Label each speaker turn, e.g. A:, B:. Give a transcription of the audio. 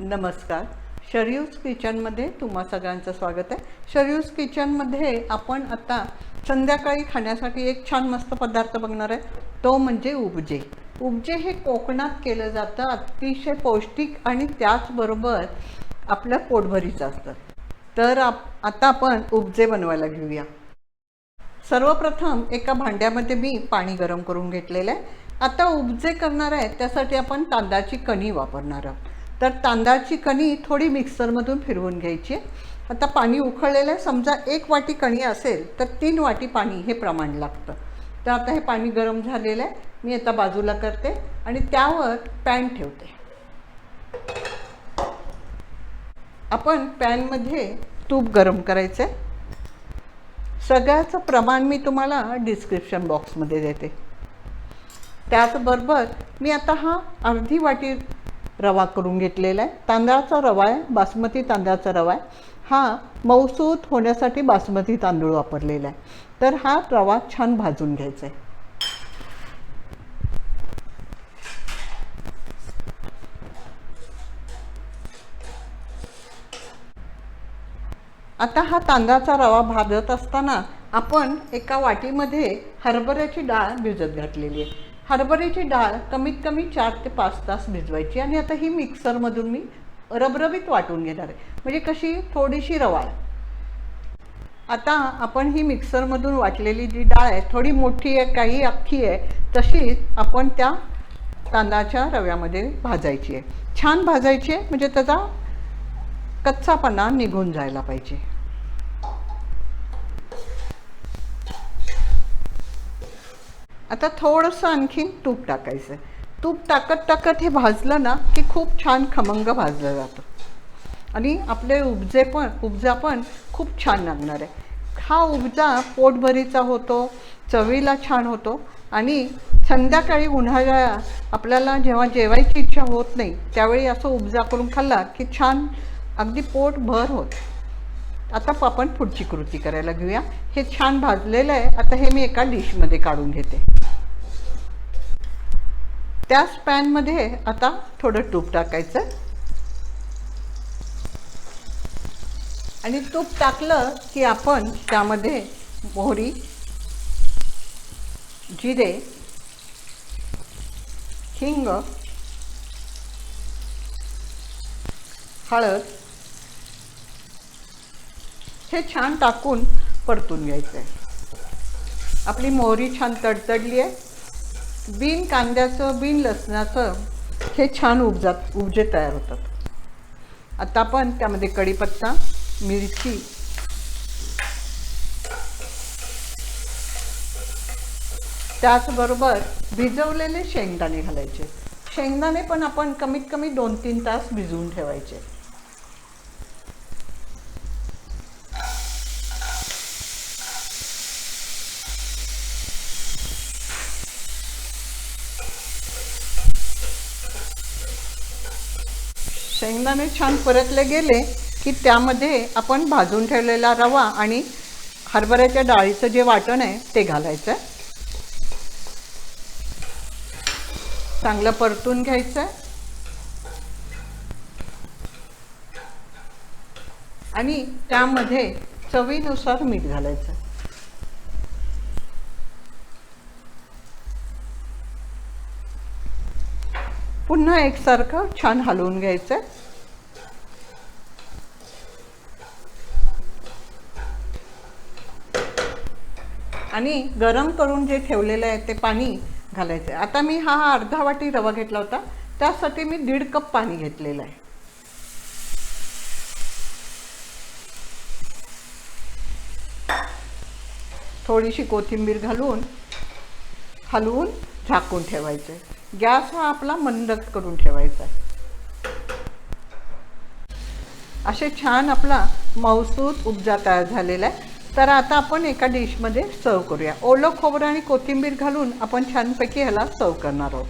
A: नमस्कार. शरयूज किचनमध्ये तुम्हा सगळ्यांचं स्वागत आहे. शरयूज किचनमध्ये आपण आता संध्याकाळी खाण्यासाठी एक छान मस्त पदार्थ बघणार आहे. तो म्हणजे उपजे. उपजे हे कोकणात केलं जातं अतिशय पौष्टिक आणि त्याचबरोबर आपल्या पोटभरीचं असतं. तर आप आता आपण उपजे बनवायला घेऊया. सर्वप्रथम एका भांड्यामध्ये मी पाणी गरम करून घेतलेलं आहे. आता उपजे करणार आहे त्यासाठी आपण तांदळाची कणी वापरणार आहोत. तर तांदळाची कणी थोडी मिक्सरमधून फिरवून घ्यायची. आता पाणी उकळलेलं आहे. समजा एक वाटी कणी असेल तर तीन वाटी पाणी हे प्रमाण लागतं. तर आता हे पाणी गरम झालेलं आहे. मी आता बाजूला करते आणि त्यावर पॅन ठेवते. आपण पॅनमध्ये तूप गरम करायचं आहे सगळ्याचं प्रमाण मी तुम्हाला डिस्क्रिप्शन बॉक्समध्ये देते. त्याचबरोबर मी आता हा अर्धी वाटी रवा करून घेतलेला आहे. तांदळाचा रवा आहे बासमती तांदळाचा रवा आहे. हा मौसूत होण्यासाठी बासमती तांदूळ वापरलेला आहे. तर हा रवा छान भाजून घ्यायचा आहे. आता हा तांदळाचा रवा भाजत असताना आपण एका वाटीमध्ये हरभऱ्याची डाळ भिजत घातलेली आहे. हरभऱ्याची डाळ कमीत कमी चार ते पाच तास भिजवायची आणि आता ही मिक्सरमधून मी रबरबीत वाटून घेणार आहे. म्हणजे कशी थोडीशी रवाळ आता आपण ही मिक्सरमधून वाटलेली जी डाळ आहे थोडी मोठी आहे काही अख्खी आहे तशीच आपण त्या तांदळाच्या रव्यामध्ये भाजायची आहे. छान भाजायची आहे म्हणजे त्याचा कच्चापणा निघून जायला पाहिजे. आता थोडंसं आणखीन तूप टाकायचं. तूप टाकत टाकत हे भाजलं ना की खूप छान खमंग भाजलं जातं. आणि आपले उपजे पण उपजा पण खूप छान लागणार आहे. हा उपजा पोटभरीचा होतो चवीला छान होतो आणि संध्याकाळी उन्हाळ्यात आपल्याला जेव्हा जेवायची इच्छा होत नाही त्यावेळी असं उपजा करून खाल्ला की छान अगदी पोट भर होत. आता आपण पुढची कृती करायला घेऊया. हे छान भाजलेलं आहे. आता हे मी एका डिशमध्ये काढून घेते. त्याच पॅनमध्ये आता थोडं तूप टाकायचं. आणि तूप टाकलं की आपण त्यामध्ये मोहरी जिरे हिंग हळद हे छान टाकून परतून घ्यायचं आहे आपली मोहरी छान तडतडली आहे. बिन कांद्याचं बिन लसणाचं हे छान उपजात उपजे तयार होतात. आता आपण त्यामध्ये कढीपत्ता मिरची त्याचबरोबर भिजवलेले शेंगदाणे घालायचे. शेंगदाणे पण आपण कमीत कमी दोन तीन तास भिजवून ठेवायचे. शेंगदाणे छान परतले गेले की त्यामध्ये आपण भाजून ठेवलेला रवा आणि हरभऱ्याच्या डाळीचं जे वाटण आहे ते घालायचं आहे चांगलं परतून घ्यायचं आहे आणि त्यामध्ये चवीनुसार मीठ घालायचं. पुन्हा एकसारखं छान हलवून घ्यायचं आणि गरम करून जे ठेवलेलं आहे ते पाणी घालायचं आहे आता मी हा अर्धा वाटी रवा घेतला होता. त्यासाठी मी दीड कप पाणी घेतलेलं आहे. थोडीशी कोथिंबीर घालून हलवून झाकून ठेवायचं आहे गॅस हा आपला मंदच करून ठेवायचा आहे. असे छान आपला मौसूद उपजा तयार झालेला आहे. तर आता आपण एका डिशमध्ये सर्व करूया. ओलं खोबरं आणि कोथिंबीर घालून आपण छानपैकी ह्याला सर्व करणार आहोत.